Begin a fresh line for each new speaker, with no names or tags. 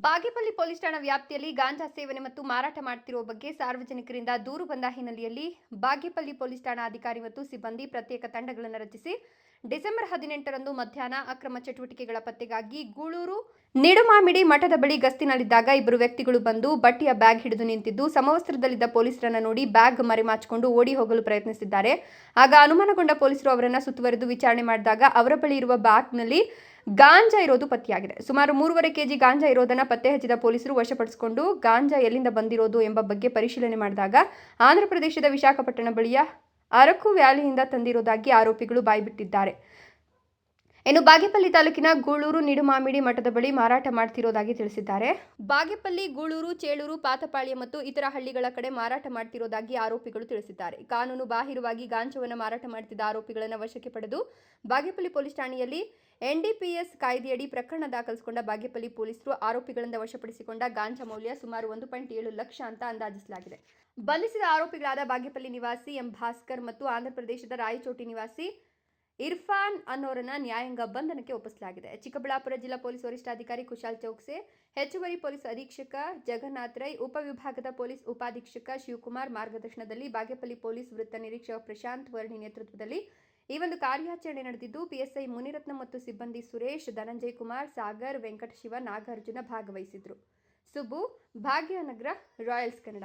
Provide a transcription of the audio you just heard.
Bagepalli police ಠಾಣಾ ವ್ಯಾಪ್ತಿಯಲ್ಲಿ ಗಾಂಜಾ ಸೇವನೆ ಮತ್ತು ಮಾರಾಟ ಮಾಡುತ್ತಿರುವ ಬಗ್ಗೆ ಸಾರ್ವಜನಿಕರಿಂದ ದೂರು ಬಂದ ಹಿನ್ನೆಲೆಯಲ್ಲಿ ಬಾಗೇಪಲ್ಲಿ ಪೊಲೀಸ್ ಠಾಣಾ ಅಧಿಕಾರಿ ಮತ್ತು ಸಿಬ್ಬಂದಿ ಪ್ರತ್ಯೇಕ ತಂಡಗಳನ್ನು ರಚಿಸಿ ಡಿಸೆಂಬರ್ ಹದಿನೆಂಟರಂದು ಮಧ್ಯಾಹ್ನ ಅಕ್ರಮ ಚಟುವಟಿಕೆಗಳ ಪತ್ತೆಗಾಗಿ ಗೂಳೂರು ನಿಡುಮಾಮಿಡಿ ಮಠದ ಬಳಿ ಗಸ್ತಿನಲ್ಲಿದ್ದಾಗ ಇಬ್ಬರು ವ್ಯಕ್ತಿಗಳು ಬಂದು ಬಟ್ಟೆಯ ಬ್ಯಾಗ್ ಹಿಡಿದು ನಿಂತಿದ್ದು, ಸಮವಸ್ತ್ರದಲ್ಲಿದ್ದ ಪೊಲೀಸರನ್ನ ನೋಡಿ ಬ್ಯಾಗ್ ಮರೆಮಾಚಿಕೊಂಡು ಓಡಿ ಹೋಗಲು ಪ್ರಯತ್ನಿಸಿದ್ದಾರೆ. ಆಗ ಅನುಮಾನಗೊಂಡ ಪೊಲೀಸರು ಅವರನ್ನು ಸುತ್ತುವರೆದು ವಿಚಾರಣೆ ಮಾಡಿದಾಗ ಅವರ ಬಳಿ ಇರುವ ಬ್ಯಾಗ್ನಲ್ಲಿ ಗಾಂಜಾ ಇರೋದು ಪತ್ತೆಯಾಗಿದೆ. ಸುಮಾರು ಮೂರುವರೆ ಕೆಜಿ ಗಾಂಜಾ ಇರೋದನ್ನ ಪತ್ತೆ ಹಚ್ಚಿದ ಪೊಲೀಸರು ವಶಪಡಿಸಿಕೊಂಡು ಗಾಂಜಾ ಎಲ್ಲಿಂದ ಬಂದಿರೋದು ಎಂಬ ಬಗ್ಗೆ ಪರಿಶೀಲನೆ ಮಾಡಿದಾಗ ಆಂಧ್ರಪ್ರದೇಶದ ವಿಶಾಖಪಟ್ಟಣ ಬಳಿಯ ಅರಕು ವ್ಯಾಲಿಯಿಂದ ತಂದಿರೋದಾಗಿ ಆರೋಪಿಗಳು ಬಾಯ್ಬಿಟ್ಟಿದ್ದಾರೆ. ಇನ್ನು ಬಾಗೇಪಲ್ಲಿ ತಾಲೂಕಿನ ಗೂಳೂರು ನಿಡುಮಾಮಿಡಿ ಮಠದ ಬಳಿ ಮಾರಾಟ ಮಾಡ್ತಿರೋದಾಗಿ ತಿಳಿಸಿದ್ದಾರೆ. ಬಾಗೇಪಲ್ಲಿ, ಗೂಳೂರು, ಚೇಳೂರು, ಪಾತಪಾಳ್ಯ ಮತ್ತು ಇತರ ಹಳ್ಳಿಗಳ ಕಡೆ ಮಾರಾಟ ಮಾಡ್ತಿರೋದಾಗಿ ಆರೋಪಿಗಳು ತಿಳಿಸಿದ್ದಾರೆ. ಕಾನೂನು ಬಾಹಿರವಾಗಿ ಗಾಂಜಾವನ್ನು ಮಾರಾಟ ಮಾಡ್ತಿದ್ದ ಆರೋಪಿಗಳನ್ನು ವಶಕ್ಕೆ ಪಡೆದು ಬಾಗೇಪಲ್ಲಿ ಪೊಲೀಸ್ ಠಾಣೆಯಲ್ಲಿ ಎನ್ಡಿಪಿಎಸ್ ಕಾಯ್ದೆಯಡಿ ಪ್ರಕರಣ ದಾಖಲಿಸಿಕೊಂಡ ಬಾಗೇಪಲ್ಲಿ ಪೊಲೀಸರು ಆರೋಪಿಗಳಿಂದ ವಶಪಡಿಸಿಕೊಂಡ ಗಾಂಜಾ ಮೌಲ್ಯ ಸುಮಾರು ಒಂದು ಪಾಯಿಂಟ್ ಏಳು ಲಕ್ಷ ಅಂತ ಅಂದಾಜಿಸಲಾಗಿದೆ. ಬಂಧಿಸಿದ ಆರೋಪಿಗಳಾದ ಬಾಗೇಪಲ್ಲಿ ನಿವಾಸಿ ಎಂ ಭಾಸ್ಕರ್ ಮತ್ತು ಆಂಧ್ರಪ್ರದೇಶದ ರಾಯಚೋಟಿ ನಿವಾಸಿ ಇರ್ಫಾನ್ ಅನ್ನೋರನ್ನ ನ್ಯಾಯಾಂಗ ಬಂಧನಕ್ಕೆ ಒಪ್ಪಿಸಲಾಗಿದೆ. ಚಿಕ್ಕಬಳ್ಳಾಪುರ ಜಿಲ್ಲಾ ಪೊಲೀಸ್ ವರಿಷ್ಠಾಧಿಕಾರಿ ಕುಶಾಲ್ ಚೌಕ್ಸೆ, ಹೆಚ್ಚುವರಿ ಪೊಲೀಸ್ ಅಧೀಕ್ಷಕ ಜಗನ್ನಾಥ್ ರೈ ಉಪವಿಭಾಗದ ಪೊಲೀಸ್ ಉಪಾಧೀಕ್ಷಕ ಶಿವಕುಮಾರ್ ಮಾರ್ಗದರ್ಶನದಲ್ಲಿ ಬಾಗೇಪಲ್ಲಿ ಪೊಲೀಸ್ ವೃತ್ತ ನಿರೀಕ್ಷಕ ಪ್ರಶಾಂತ್ ವರ್ಣಿ ನೇತೃತ್ವದಲ್ಲಿ ಈ ಒಂದು ಕಾರ್ಯಾಚರಣೆ ನಡೆದಿದ್ದು, ಪಿಎಸ್ಐ ಮುನಿರತ್ನ ಮತ್ತು ಸಿಬ್ಬಂದಿ ಸುರೇಶ್, ಧನಂಜಯ್ ಕುಮಾರ್, ಸಾಗರ್, ವೆಂಕಟಶಿವ, ನಾಗಾರ್ಜುನ ಭಾಗವಹಿಸಿದ್ರು. ಸುಬ್ಬು, ಭಾಗ್ಯನಗರ, ರಾಯಲ್ಸ್ ಕನ್ನಡ.